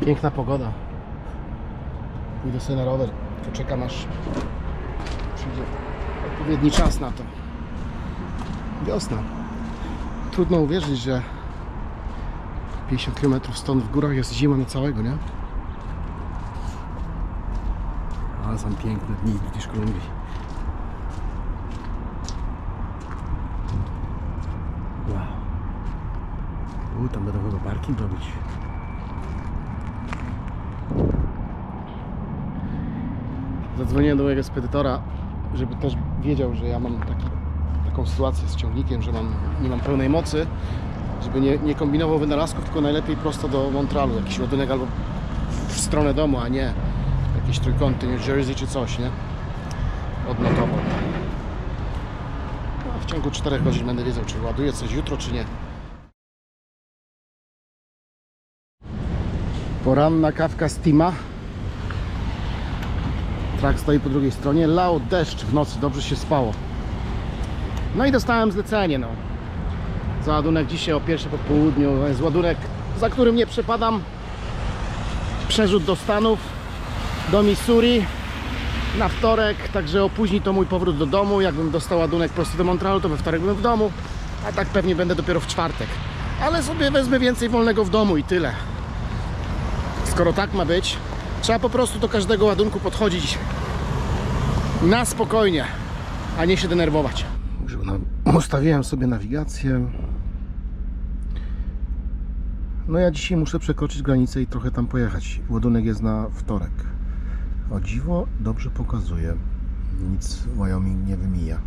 Piękna pogoda. Pójdę sobie na rower. Poczekam aż przyjdzie odpowiedni czas na to. Wiosna. Trudno uwierzyć, że 50 km stąd w górach jest zima niecałego, nie? Ale są piękne dni w British. Wow. U, tam będą chyba parking robić. Zadzwoniłem do mojego spedytora, żeby też wiedział, że ja mam taki, taką sytuację z ciągnikiem, że mam, nie mam pełnej mocy, żeby nie, nie kombinował wynalazków, tylko najlepiej prosto do Montrealu, jakiś ładunek albo w stronę domu, a nie jakieś trójkąty New Jersey czy coś, nie? Odnotował. No, w ciągu 4 godzin będę wiedział, czy ładuję coś jutro, czy nie. Poranna kawka z Tima. Trak stoi po drugiej stronie. Lał deszcz w nocy, dobrze się spało. No i dostałem zlecenie, no. Za ładunek dzisiaj o pierwsze po południu. To jest ładunek, za którym nie przepadam. Przerzut do Stanów, do Missouri na wtorek, także opóźni to mój powrót do domu. Jakbym dostał ładunek prosto do Montrealu, to we wtorek byłem w domu, a tak pewnie będę dopiero w czwartek. Ale sobie wezmę więcej wolnego w domu i tyle. Skoro tak ma być, trzeba po prostu do każdego ładunku podchodzić na spokojnie, a nie się denerwować. Ustawiłem sobie nawigację. No ja dzisiaj muszę przekroczyć granicę i trochę tam pojechać. Ładunek jest na wtorek. O dziwo, dobrze pokazuje. Nic Wyoming nie wymija.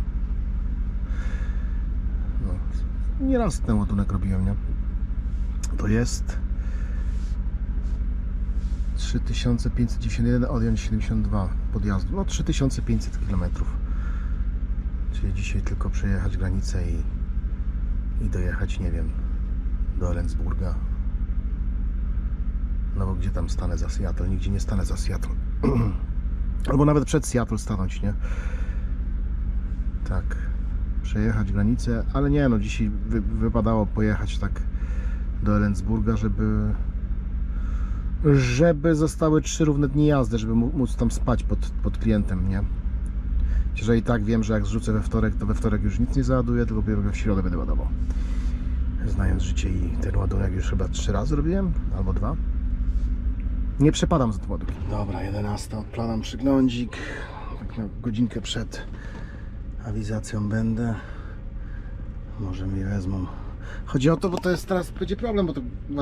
No, nieraz ten ładunek robiłem, nie? To jest 3591 odjąć 72 podjazdu. No 3500 km. Czyli dzisiaj tylko przejechać granicę i, i dojechać, nie wiem, do Ellensburga. No bo gdzie tam stanę za Seattle? Nigdzie nie stanę za Seattle. Albo nawet przed Seattle stanąć, nie? Tak. Przejechać granicę, ale nie no, dzisiaj wy, wypadało pojechać tak do Ellensburga, żeby żeby zostały trzy równe dni jazdy, żeby mó- móc tam spać pod, pod klientem, nie? Jeżeli tak wiem, że jak zrzucę we wtorek, to we wtorek już nic nie załaduję, tylko dopiero w środę będę ładował. Znając życie i ten ładunek już chyba trzy razy robiłem, albo dwa. Nie przepadam za tym ładunkiem. Dobra, 11. Odplanam przyglądzik. Tak na godzinkę przed awizacją będę. Może mi wezmą. Chodzi o to, bo to jest teraz będzie problem, bo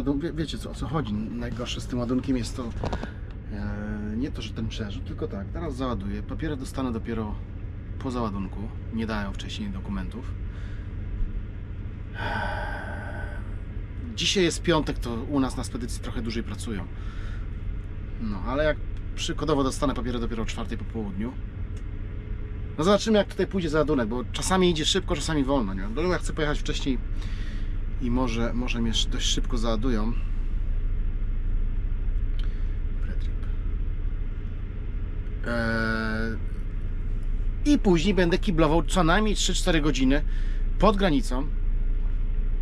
to wie, wiecie co, o co chodzi. Najgorsze z tym ładunkiem jest to e, nie to, że ten przerzut, tylko tak, teraz załaduję. Papiery dostanę dopiero po załadunku. Nie dają wcześniej dokumentów. Dzisiaj jest piątek, to u nas na spedycji trochę dłużej pracują. No, ale jak przykładowo dostanę papiery dopiero o czwartej po południu. No zobaczymy jak tutaj pójdzie załadunek, bo czasami idzie szybko, czasami wolno, nie? Dlatego ja chcę pojechać wcześniej i może, może mnie dość szybko załadują. Eee, I później będę kiblował co najmniej 3-4 godziny pod granicą.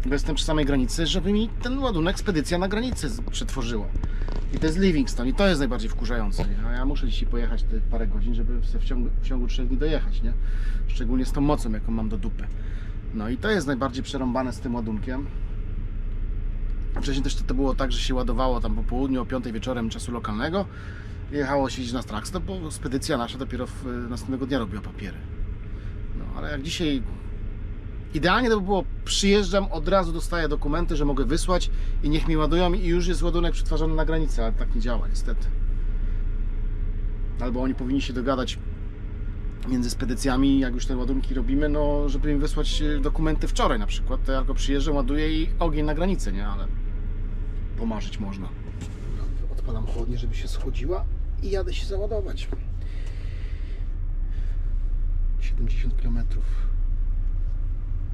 Bo jestem przy samej granicy, żeby mi ten ładunek spedycja na granicy przetworzyła. I to jest Livingston i to jest najbardziej wkurzające. A ja muszę dzisiaj pojechać te parę godzin, żeby w ciągu, w ciągu 3 dni dojechać, nie? Szczególnie z tą mocą, jaką mam do dupy. No i to jest najbardziej przerąbane z tym ładunkiem. Wcześniej też to, było tak, że się ładowało tam po południu o 5 wieczorem czasu lokalnego. Jechało się na Straxto, bo spedycja nasza dopiero w, następnego dnia robiła papiery. No ale jak dzisiaj Idealnie to by było, przyjeżdżam, od razu dostaję dokumenty, że mogę wysłać i niech mi ładują i już jest ładunek przetwarzany na granicy, ale tak nie działa niestety. Albo oni powinni się dogadać między spedycjami, jak już te ładunki robimy, no żeby im wysłać e, dokumenty wczoraj na przykład, to ja tylko przyjeżdżam, ładuję i ogień na granicę, nie? Ale pomarzyć można. Odpalam chłodnie, żeby się schłodziła i jadę się załadować. 70 kilometrów.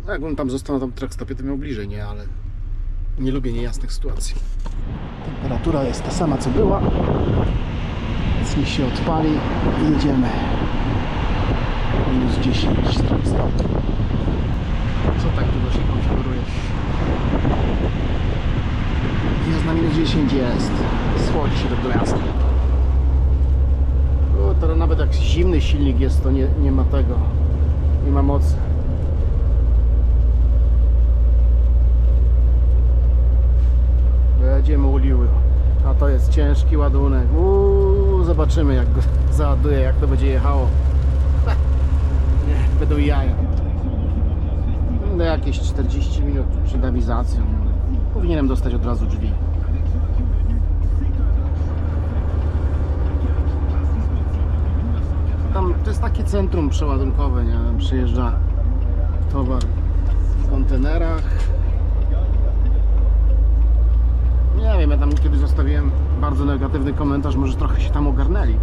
No jakbym tam został na tam trackstopie, to miał bliżej, nie? Ale nie lubię niejasnych sytuacji. Temperatura jest ta sama, co była. Więc niech się odpali i jedziemy. Minus 10 stopni. Co tak długo się konfiguruje? Jest na minus 10 jest. Słodzi się do gwiazd. O, teraz nawet jak zimny silnik jest, to nie, nie ma tego. Nie ma mocy. Będziemy uliły. A to jest ciężki ładunek. Uuu, zobaczymy jak go załaduje, jak to będzie jechało. Będą jaja. Będę jakieś 40 minut przed awizacją. Powinienem dostać od razu drzwi. Tam to jest takie centrum przeładunkowe, nie? Przyjeżdża towar w kontenerach. Nie wiem, ja tam kiedyś zostawiłem bardzo negatywny komentarz, może trochę się tam ogarnęli.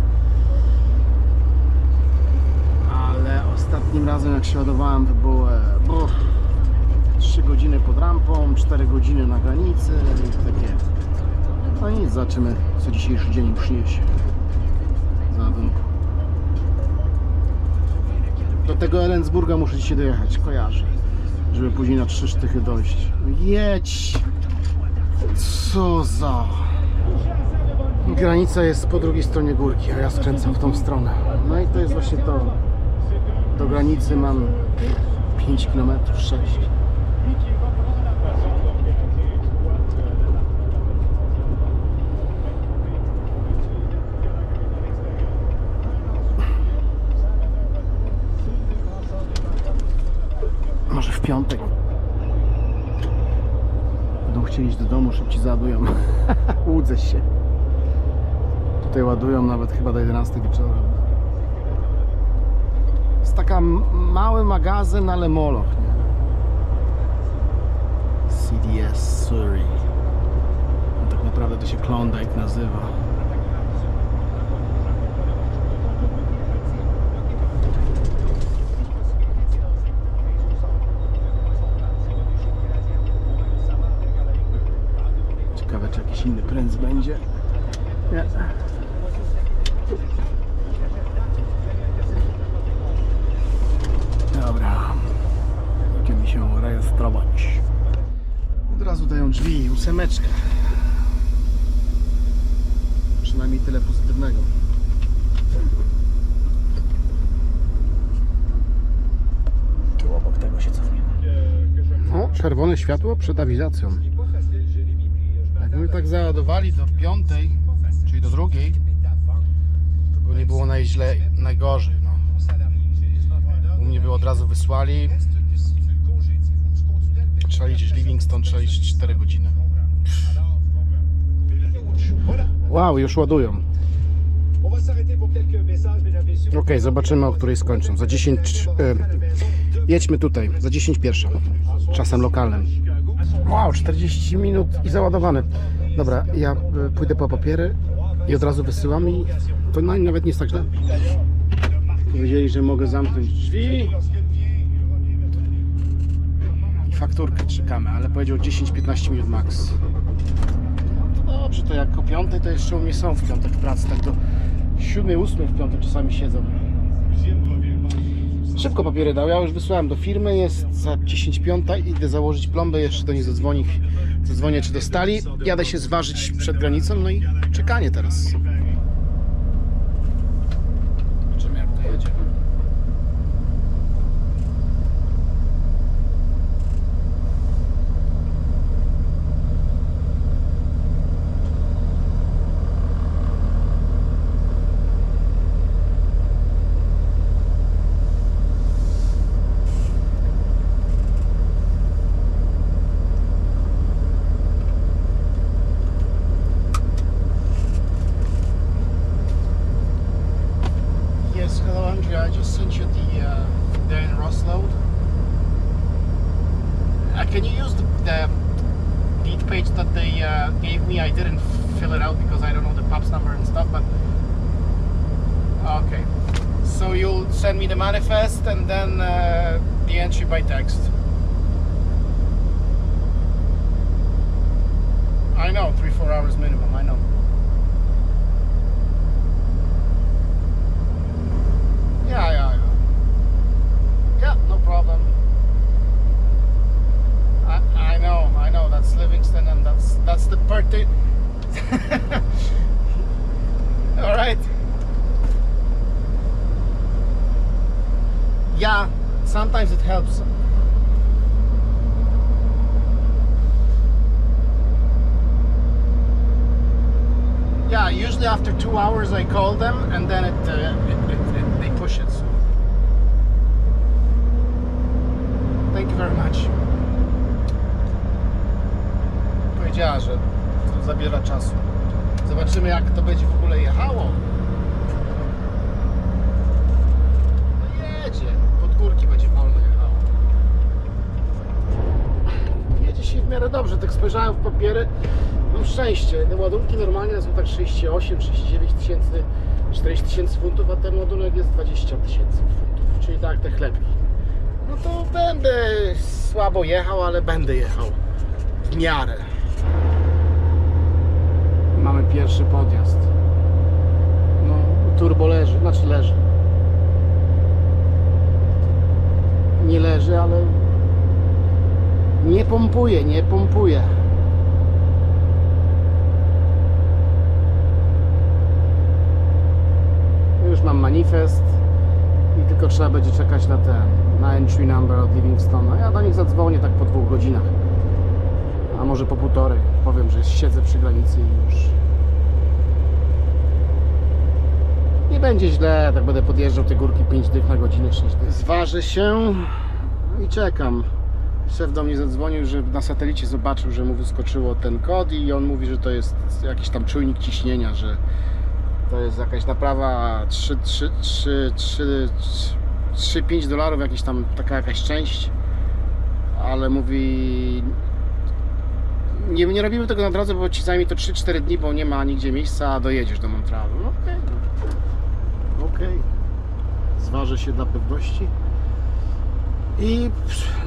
Ale ostatnim razem jak się ładowałem to było e, brr, 3 godziny pod rampą, 4 godziny na granicy i takie. No nic, zobaczymy co dzisiejszy dzień przyniesie. Załadunku. Do tego Ellensburga muszę dzisiaj dojechać, kojarzę. Żeby później na trzy sztychy dojść. Jedź! Co za... Granica jest po drugiej stronie górki, a ja skręcam w tą stronę. No i to jest właśnie to. Do granicy mam 5 km 6. Może w piątek. Będą chcieli iść do domu, szybciej załadują. Łudzę się. Tutaj ładują nawet chyba do 11 wieczorem. Jest taka mały magazyn, ale moloch, nie? CDS Surrey. No, tak naprawdę to się Klondike nazywa. Ciekawe, czy jakiś inny prędz będzie. Nie. Dobra. Będziemy się rejestrować. Od razu dają drzwi, ósemeczkę. Przynajmniej tyle pozytywnego. Tu obok tego się cofniemy. O, czerwone światło przed awizacją. Jakby tak załadowali do piątej, czyli do drugiej, to by nie było najźle, najgorzej. No. U mnie by od razu wysłali. Trzeba liczyć Livingston, trzeba liczyć 4 godziny. Wow, już ładują. Ok, zobaczymy o której skończą. Za 10. E, jedźmy tutaj, za 10 pierwsza. Czasem lokalnym. Wow, 40 minut i załadowany. Dobra, ja e, pójdę po papiery i od razu wysyłam i to nawet nie jest tak źle. Powiedzieli, że mogę zamknąć drzwi fakturkę czekamy, ale powiedział 10-15 minut max. To dobrze, to jak o 5 to jeszcze u mnie są w piątek pracy, tak do 7-8 w piątek czasami siedzą. Szybko papiery dał, ja już wysłałem do firmy, jest za 10.05, idę założyć plombę, jeszcze do nich zadzwoni, zadzwonię czy dostali, jadę się zważyć przed granicą, no i czekanie teraz. Helps. Yeah, usually after two hours I call them and then it, uh, W miarę dobrze. Tak spojrzałem w papiery. Mam szczęście. Te ładunki normalnie są tak 68, 39 tysięcy, 40 tysięcy funtów, a ten ładunek jest 20 tysięcy funtów. Czyli tak te chlebki. No to będę słabo jechał, ale będę jechał. W miarę. Mamy pierwszy podjazd. No, turbo leży, znaczy leży. Nie leży, ale nie pompuje, nie pompuje. Już mam manifest i tylko trzeba będzie czekać na ten, na entry number od Livingstona. Ja do nich zadzwonię tak po dwóch godzinach, a może po półtorej. Powiem, że siedzę przy granicy i już nie będzie źle, tak będę podjeżdżał te górki 5 dych na godzinę, 6 dych. Zważę się i czekam. Szef do mnie zadzwonił, że na satelicie zobaczył, że mu wyskoczyło ten kod i on mówi, że to jest jakiś tam czujnik ciśnienia, że to jest jakaś naprawa 3, 3, 3, 3, 3 5 dolarów, jakaś tam taka jakaś część, ale mówi nie, nie robimy tego na drodze, bo ci zajmie to 3-4 dni, bo nie ma nigdzie miejsca, a dojedziesz do Montrealu. No okej. no. Okej. Zważę się dla pewności. I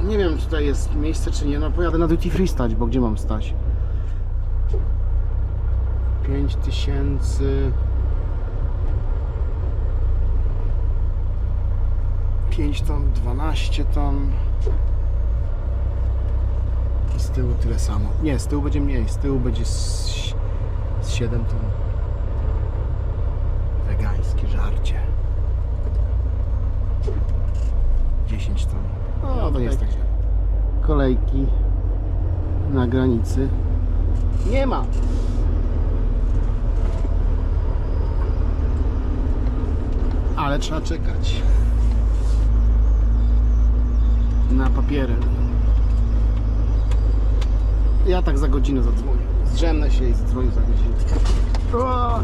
nie wiem, czy tutaj jest miejsce, czy nie. No pojadę na duty free stać, bo gdzie mam stać? 5000 5 ton, 12 ton i z tyłu tyle samo. Nie, z tyłu będzie mniej, z tyłu będzie z, z 7 ton. Wegańskie żarcie. 10 ton. No, to nie jest tak. Kolejki na granicy nie ma. Ale trzeba czekać na papiery. Ja tak za godzinę zadzwonię. Zdrzemnę się i zadzwonię za godzinę. O!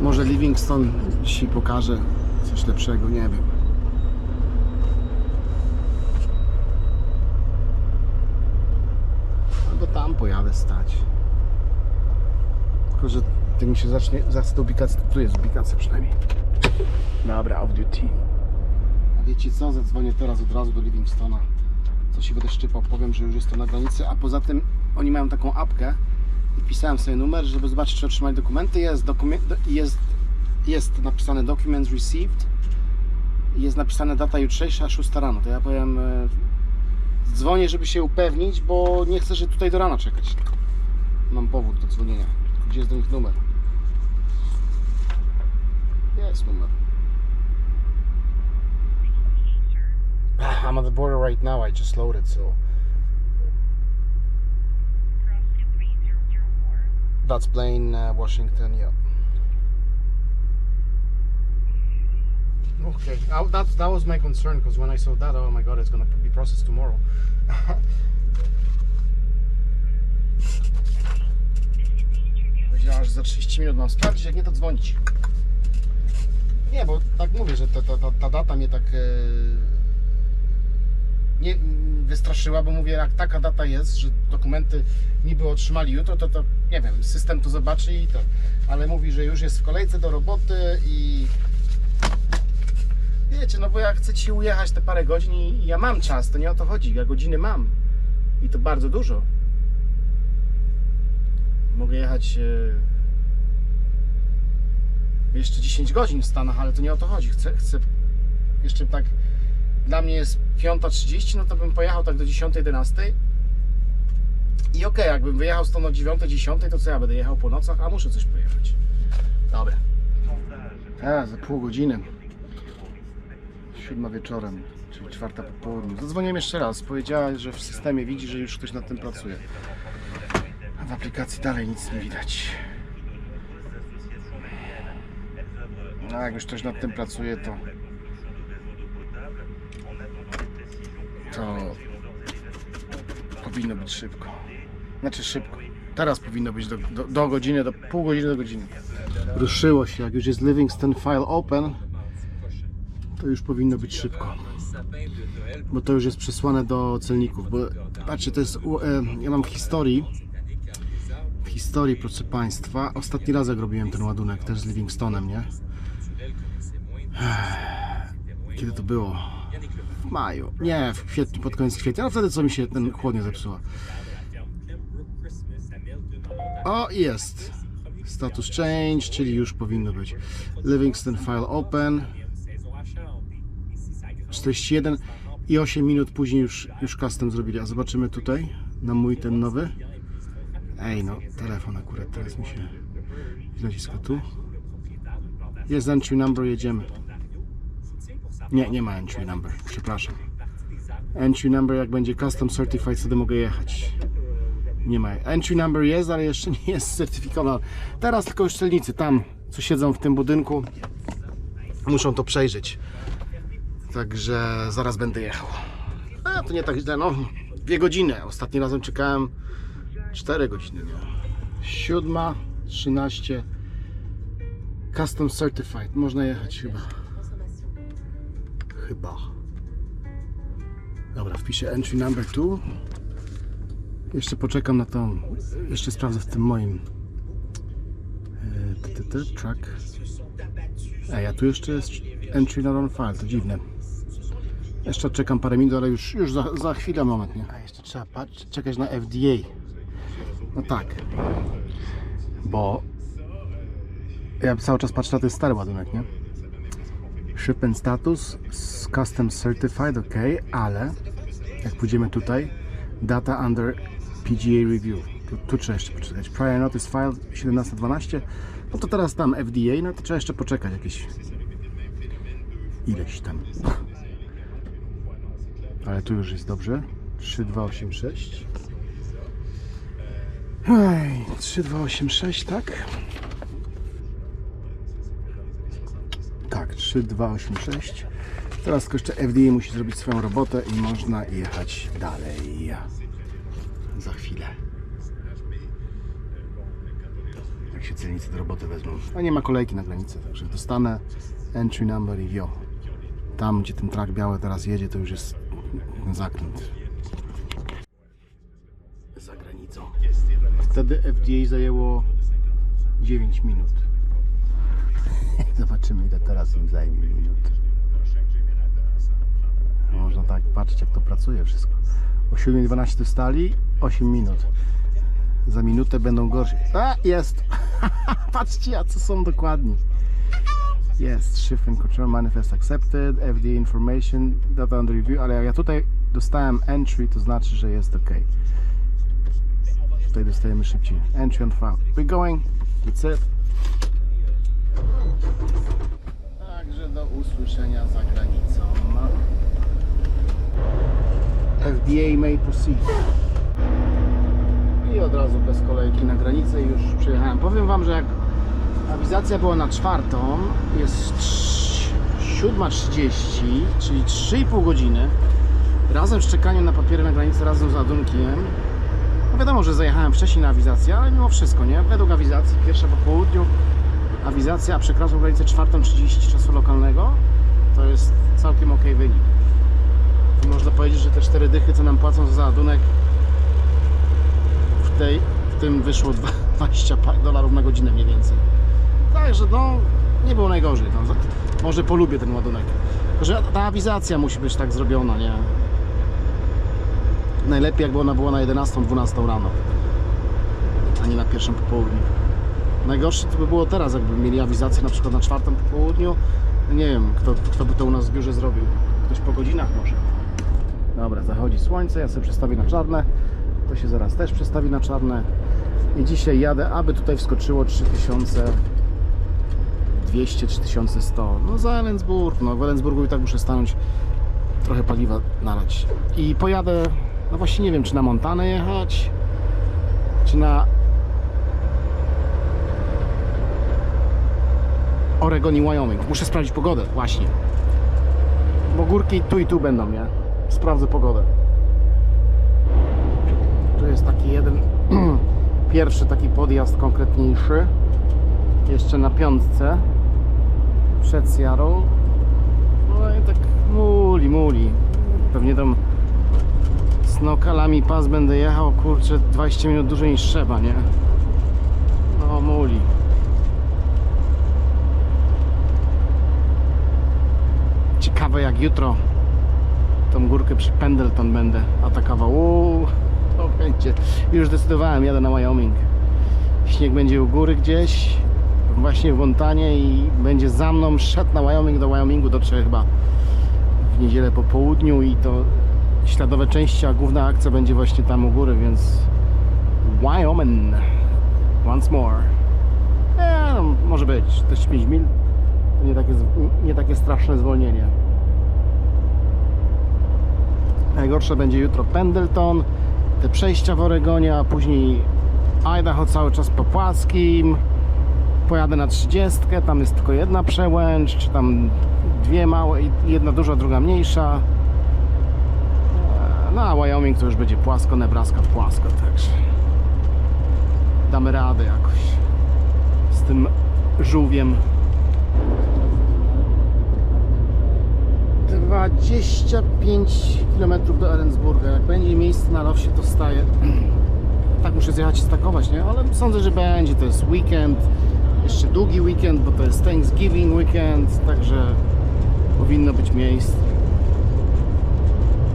Może Livingston ci pokaże coś lepszego, nie wiem. Albo tam pojadę stać. Tylko, że ty mi się zacznie, zaraz ta ubikacja, tu jest ubikacja przynajmniej. Dobra, off duty. A wiecie co? Zadzwonię teraz od razu do Livingstona. Co się będę szczypał, powiem, że już jestem na granicy, a poza tym oni mają taką apkę i pisałem sobie numer, żeby zobaczyć, czy otrzymali dokumenty. Jest, dokument, jest, jest napisane Documents Received jest napisane data jutrzejsza, 6 rano. To ja powiem, e, dzwonię, żeby się upewnić, bo nie chcę, że tutaj do rana czekać. Mam powód do dzwonienia. Gdzie jest do nich numer? Jest numer. I'm at the border right now. I just loaded, so that's Blaine, uh, Washington. Yeah. Okay, I, that that was my concern because when I saw that, oh my god, it's gonna be processed tomorrow. Powiedziała, że za 30 minut mam sprawdzić, jak nie to dzwonić. Nie, bo tak mówię, że ta, ta, ta, ta data mnie tak e, nie mm, wystraszyła, bo mówię, jak taka data jest, że dokumenty niby otrzymali jutro, to, to nie wiem, system to zobaczy i to. Ale mówi, że już jest w kolejce do roboty i wiecie, no bo ja chcę ci ujechać te parę godzin i, ja mam czas, to nie o to chodzi, ja godziny mam i to bardzo dużo. Mogę jechać e, jeszcze 10 godzin w Stanach, ale to nie o to chodzi. Chcę, chcę jeszcze tak. Dla mnie jest 5.30, no to bym pojechał tak do 10.11. I okej, jakbym wyjechał stąd o 9.10, to co ja będę jechał po nocach, a muszę coś pojechać. Dobra. A, za pół godziny. Siódma wieczorem. czyli czwarta po południu. Zadzwoniłem jeszcze raz, powiedziała, że w systemie widzi, że już ktoś nad tym pracuje. A w aplikacji dalej nic nie widać. A jak już ktoś nad tym pracuje, to to powinno być szybko. Znaczy szybko. Teraz powinno być do, do, do godziny, do pół godziny do godziny. Ruszyło się, jak już jest Livingston File Open, to już powinno być szybko. Bo to już jest przesłane do celników. Bo patrzcie, to jest. E, ja mam w historii. W historii, proszę Państwa, ostatni raz jak robiłem ten ładunek też z Livingstonem, nie? Kiedy to było? W maju. Nie, w kwietniu, pod koniec kwietnia, ale wtedy co mi się ten chłodnie zepsuła. O, jest. Status change, czyli już powinno być. Livingston file open. 41 i 8 minut później już, już custom zrobili. A zobaczymy tutaj na mój ten nowy. Ej, no, telefon akurat teraz mi się naciska tu. Jest entry number, jedziemy. Nie, nie ma entry number, przepraszam. Entry number, jak będzie custom certified, wtedy mogę jechać. Nie ma. Entry number jest, ale jeszcze nie jest certyfikowany. Teraz tylko już celnicy tam, co siedzą w tym budynku, muszą to przejrzeć. Także zaraz będę jechał. A to nie tak źle, no. Dwie godziny. Ostatnim razem czekałem 4 godziny. Siódma, 13. Custom certified. Można jechać chyba. Chyba. Dobra, wpiszę entry number 2. Jeszcze poczekam na tą. Jeszcze sprawdzę w tym moim. e, Track. Ej, a tu jeszcze jest entry not on file, to dziwne. Jeszcze czekam parę minut, ale już, już za, za chwilę, moment, nie? A jeszcze trzeba patrzeć, czekać na FDA. No tak. Bo ja cały czas patrzę na ten stary ładunek, nie? Shipment status custom certified, ok, ale jak pójdziemy tutaj, data under PGA review. Tu, tu trzeba jeszcze poczekać. Prior notice file 1712. No to teraz tam FDA, no to trzeba jeszcze poczekać jakieś ileś tam. Ale tu już jest dobrze. 3286. Ej, 3286, tak? Tak, 3286. Teraz tylko jeszcze FDA musi zrobić swoją robotę i można jechać dalej. Za chwilę. Jak się celnicy do roboty wezmą. A nie ma kolejki na granicy, także dostanę entry number i wio. Tam, gdzie ten trak biały teraz jedzie, to już jest zakręt. Za granicą. Wtedy FDA zajęło 9 minut. Zobaczymy ile teraz im zajmie minut. Można tak patrzeć jak to pracuje wszystko. O 7.12 wstali, 8 minut. Za minutę będą gorsi. A, jest! Patrzcie, jacy są dokładni. Jest, shift and control manifest accepted, FDA information, data under review, ale jak ja tutaj dostałem entry, to znaczy, że jest ok. Tutaj dostajemy szybciej. Entry on file. We're going. That's it. Także do usłyszenia za granicą. FDA may proceed. I od razu bez kolejki na granicę już przyjechałem. Powiem Wam, że jak awizacja była na czwartą, jest trz- 7.30, czyli 3,5 godziny. Razem z czekaniem na papiery na granicę, razem z ładunkiem. No wiadomo, że zajechałem wcześniej na awizację, ale mimo wszystko, nie? Według awizacji, pierwsza po południu, awizacja, a przekroczył granicę 4.30 czasu lokalnego, to jest całkiem ok wynik. Można powiedzieć, że te cztery dychy, co nam płacą za ładunek, w, tej, w tym wyszło 20 pa- dolarów na godzinę mniej więcej. Także no, nie było najgorzej. No, za- może polubię ten ładunek. Że ta awizacja musi być tak zrobiona, nie? Najlepiej jakby ona była na 11-12 rano, a nie na pierwszym popołudniu. Najgorsze to by było teraz, jakby mieli awizację na przykład na czwartym po południu. Nie wiem, kto, kto by to u nas w biurze zrobił. Ktoś po godzinach może. Dobra, zachodzi słońce, ja sobie przestawię na czarne. To się zaraz też przestawi na czarne. I dzisiaj jadę, aby tutaj wskoczyło 3200, 3100. No za Ellensburg, no w Ellensburgu i tak muszę stanąć trochę paliwa nalać. I pojadę, no właśnie nie wiem, czy na Montanę jechać, czy na Oregon i Wyoming. Muszę sprawdzić pogodę, właśnie. Bo górki tu i tu będą, nie? Sprawdzę pogodę. Tu jest taki jeden, pierwszy taki podjazd konkretniejszy. Jeszcze na piątce. Przed Seattle. No i tak muli, muli. Pewnie tam z nokalami pas będę jechał, kurczę, 20 minut dłużej niż trzeba, nie? No muli. Ciekawe jak jutro tą górkę przy Pendleton będę atakował. Uuu, to będzie. Już zdecydowałem, jadę na Wyoming. Śnieg będzie u góry gdzieś, właśnie w Montanie i będzie za mną szedł na Wyoming. Do Wyomingu dotrze chyba w niedzielę po południu i to śladowe części, a główna akcja będzie właśnie tam u góry, więc Wyoming once more. Eee, no, może być, też 5 mil. To nie takie, nie takie straszne zwolnienie. Najgorsze będzie jutro Pendleton, te przejścia w Oregonie, a później Idaho cały czas po płaskim. Pojadę na 30, tam jest tylko jedna przełęcz, czy tam dwie małe, jedna duża, druga mniejsza. Eee, No a Wyoming to już będzie płasko, Nebraska płasko, także damy radę jakoś z tym żółwiem 25 km do Ellensburga. Jak będzie miejsce na lofsie, to staję. Tak muszę zjechać i stakować, nie? Ale sądzę, że będzie. To jest weekend. Jeszcze długi weekend, bo to jest Thanksgiving weekend, także powinno być miejsce.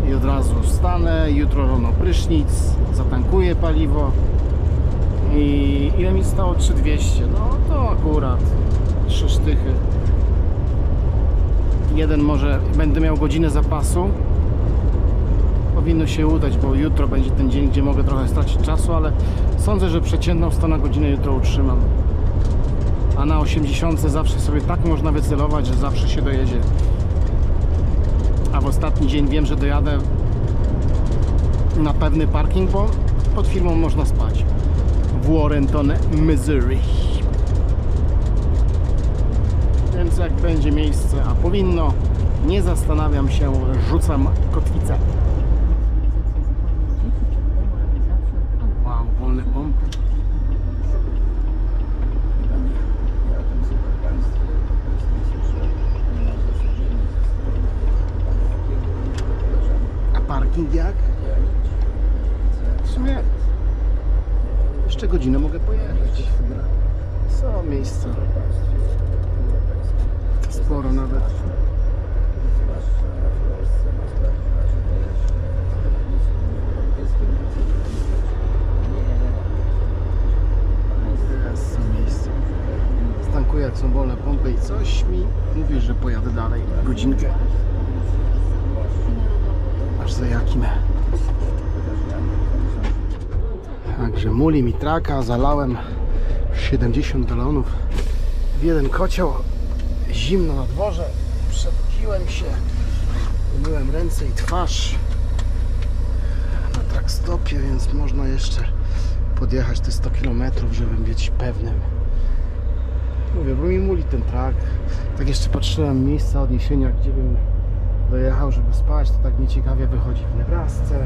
I od razu wstanę, jutro rano prysznic, zatankuję paliwo. I ile mi stało? 3200. No to akurat 3 sztychy jeden może będę miał godzinę zapasu. Powinno się udać, bo jutro będzie ten dzień, gdzie mogę trochę stracić czasu, ale sądzę, że przeciętną 100 na godzinę jutro utrzymam. A na 80 zawsze sobie tak można wycelować, że zawsze się dojedzie. A w ostatni dzień wiem, że dojadę na pewny parking, bo pod firmą można spać. W Warrenton, Missouri. Więc jak będzie miejsce, a powinno, nie zastanawiam się, rzucam kotwicę. Wow, wolny pomp. A parking jak? W sumie jeszcze godzinę mogę pojechać. Są miejsca. Sporo nawet. Jest są miejsce. Stankuję jak są wolne pompy i coś mi mówi, że pojadę dalej godzinkę. Aż za jakim. Także muli mi traka, zalałem 70 galonów w jeden kocioł zimno na dworze, przebudziłem się, umyłem ręce i twarz na trackstopie, więc można jeszcze podjechać te 100 km, żeby być pewnym. Mówię, bo mi muli ten trak. Tak jeszcze patrzyłem miejsca odniesienia, gdzie bym dojechał, żeby spać, to tak nieciekawie wychodzi w Nebrasce.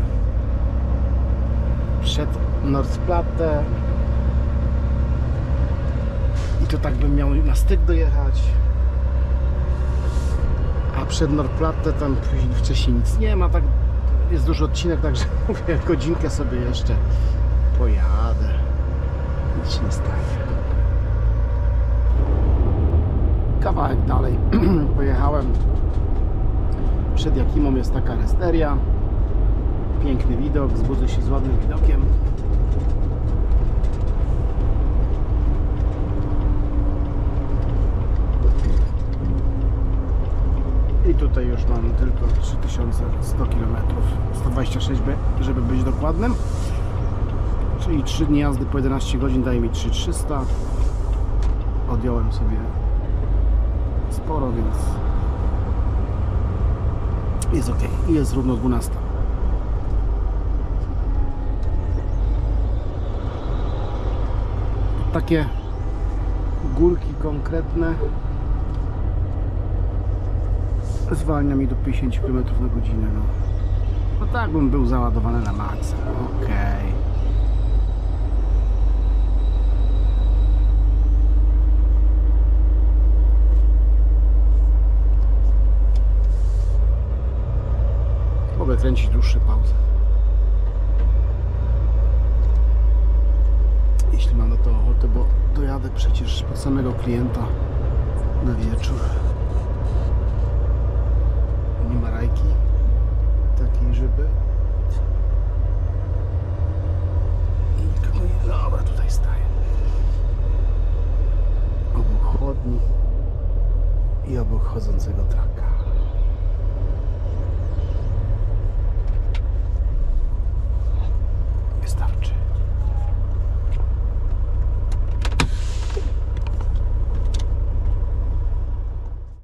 Przed North Platte. I to tak bym miał na styk dojechać a przed Nordplatte tam później wcześniej nic nie ma, tak jest duży odcinek, także mówię, godzinkę sobie jeszcze pojadę. Nic się nie stanie. Kawałek dalej pojechałem. Przed Jakimą jest taka resteria. Piękny widok, zbudzę się z ładnym widokiem. I tutaj już mam tylko 3100 km, 126 by, żeby być dokładnym. Czyli 3 dni jazdy po 11 godzin daje mi 3300. Odjąłem sobie sporo, więc Jest ok. I jest równo 12. Takie górki konkretne zwalnia mi do 50 km na godzinę. No, no tak bym był załadowany na maksa. Okej. Mogę kręcić dłuższe pauzy. Jeśli mam na to ochotę, bo dojadę przecież pod samego klienta na wieczór.